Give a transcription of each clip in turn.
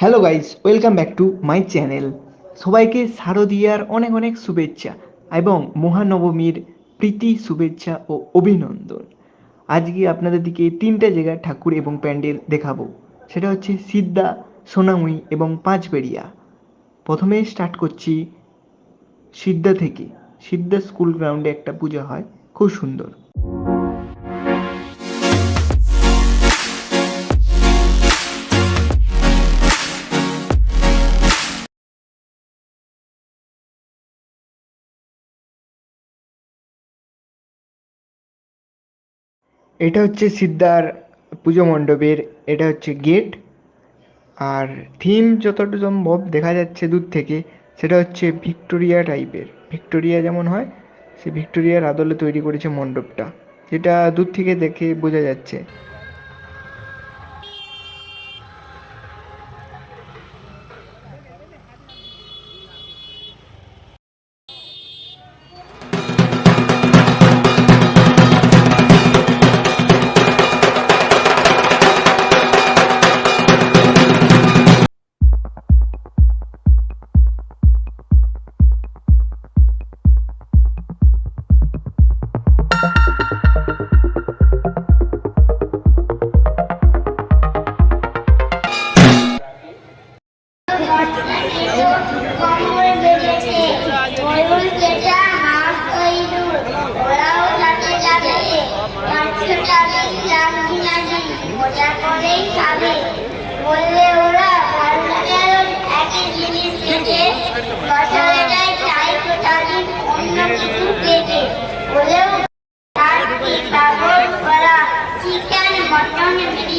Hello guys welcome back to my channel সবাইকে শারদীয়ার অনেক অনেক শুভেচ্ছা এবং মহানবমীর প্রীতি শুভেচ্ছা ও অভিনন্দন। আজকে আপনাদের দিকে তিনটা জায়গায় ঠাকুর এবং প্যান্ডেল দেখাবো। সেটা হচ্ছে সিদ্ধা সোনামুই এবং পাঁচবেড়িয়া। প্রথমে স্টার্ট করছি সিদ্ধা থেকে। সিদ্ধা স্কুল গ্রাউন্ডে একটা পূজা হয়, খুব সুন্দর। এটা হচ্ছে সিদ্ধার পুজো মণ্ডপের, এটা হচ্ছে গেট আর থিম যতটা সম্ভব দেখা যাচ্ছে দূর থেকে, সেটা হচ্ছে ভিক্টোরিয়া টাইপের ভিক্টোরিয়া যেমন হয়, সে ভিক্টোরিয়ার আদলে তৈরি করেছে মণ্ডপটা। যেটা দূর থেকে দেখে বোঝা যাচ্ছে। মজা করেই খাবে। বললে ওরা ভালো লাগে একই জিনিস বছরে যায় চাই কোথাদিন অন্য কিছু দেখে। বলেও আর কি পাগল করা? চিকেন, মটন, বিরিয়ানি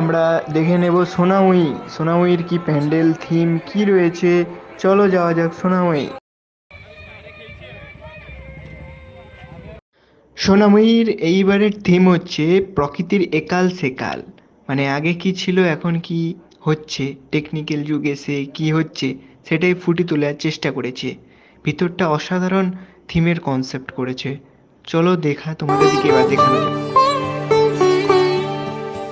আমরা দেখে নেব সোনাময়ী। সোনাময়ীর কি প্যান্ডেল, থিম, কি রয়েছে? চলো যাওয়া যাক সোনাময়ী। সোনাময়ীর এইবারের থিম হচ্ছে প্রকৃতির একাল সেকাল। মানে আগে কি ছিল, এখন কি হচ্ছে? টেকনিক্যাল যুগ এসে কি হচ্ছে? সেটাই ফুটে তোলার চেষ্টা করেছে। ভিতরটা অসাধারণ থিমের কনসেপ্ট করেছে। চলো দেখা তোমাদের দিকে এবার দেখানো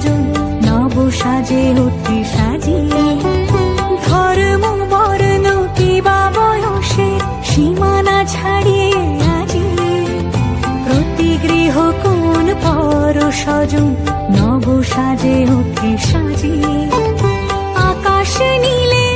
স্বজন নব সাজে, অতি সাজিয়ে। ধর্ম, বর্ণ, কিবা বয়সে সীমানা ছাড়িয়ে আজি প্রতি গৃহ কোন পর সজন, নব সাজে, অতি সাজিয়ে। আকাশে নীলে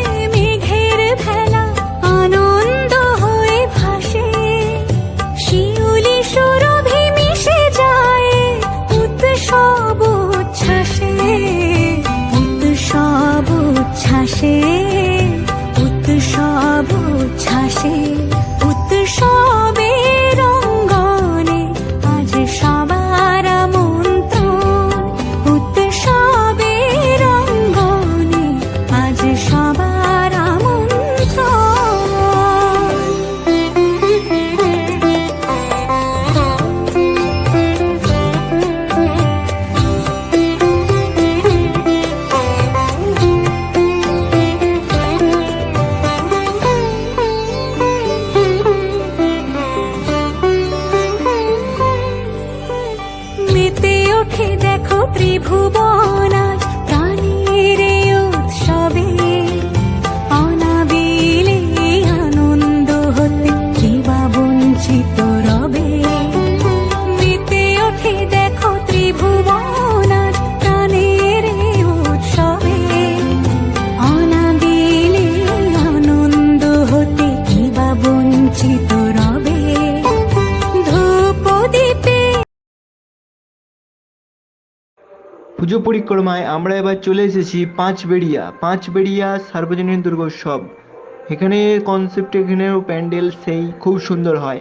দেখো পরিক্রমায় আমরা এবার চলে এসেছি পাঁচ বেড়িয়া পাঁচ বেড়িয়া সার্বজনীন দুর্গোৎসব। এখানে কনসেপ্ট এখানেও প্যান্ডেল, সেই খুব সুন্দর হয়।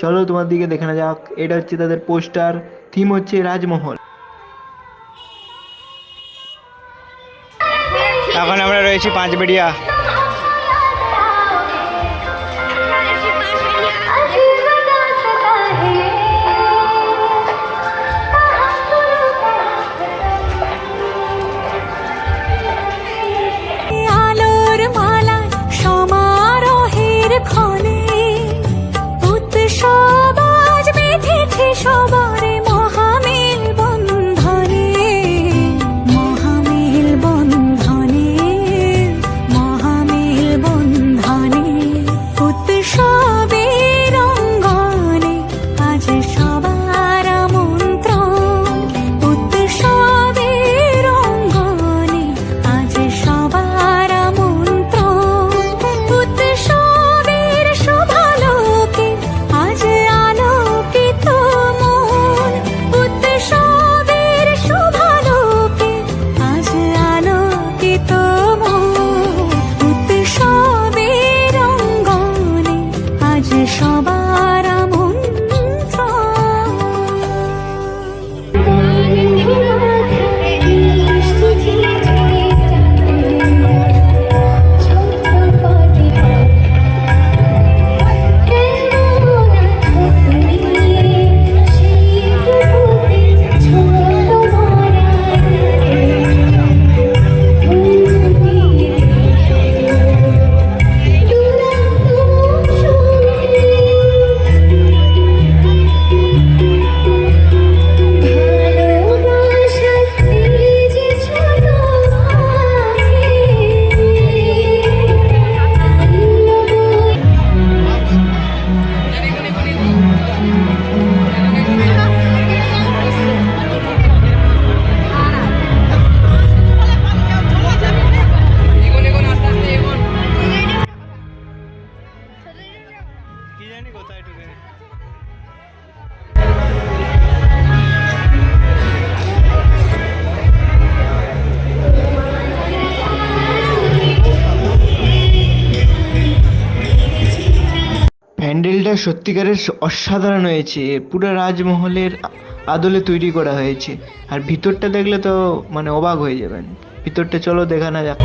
চলো তোমার দিকে দেখানো যাক। এটা হচ্ছে তাদের পোস্টার। থিম হচ্ছে রাজমহল। এখন আমরা রয়েছি পাঁচবেড়িয়া। সত্যিকারের অসাধারণ হয়েছে। পুরো রাজমহলের আদলে তৈরি করা হয়েছে। আর ভিতরটা দেখলে তো মানে অবাক হয়ে যাবেন। ভিতরটা চলো দেখানো যাক।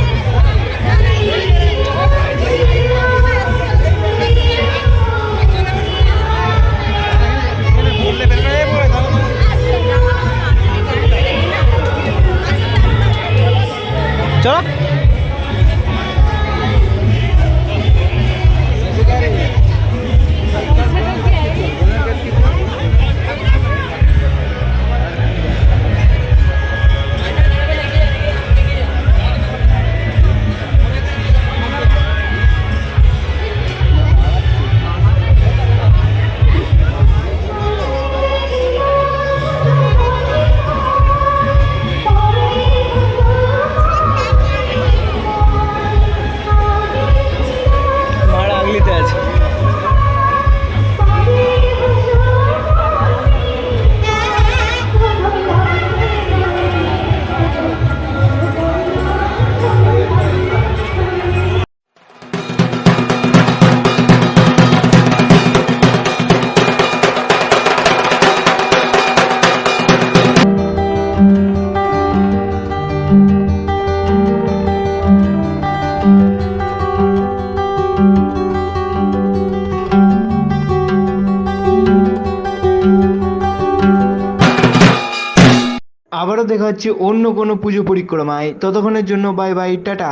দেখা হচ্ছে অন্য কোনো পুজো পরিক্রমায়। ততক্ষণের জন্য বাই বাই টাটা।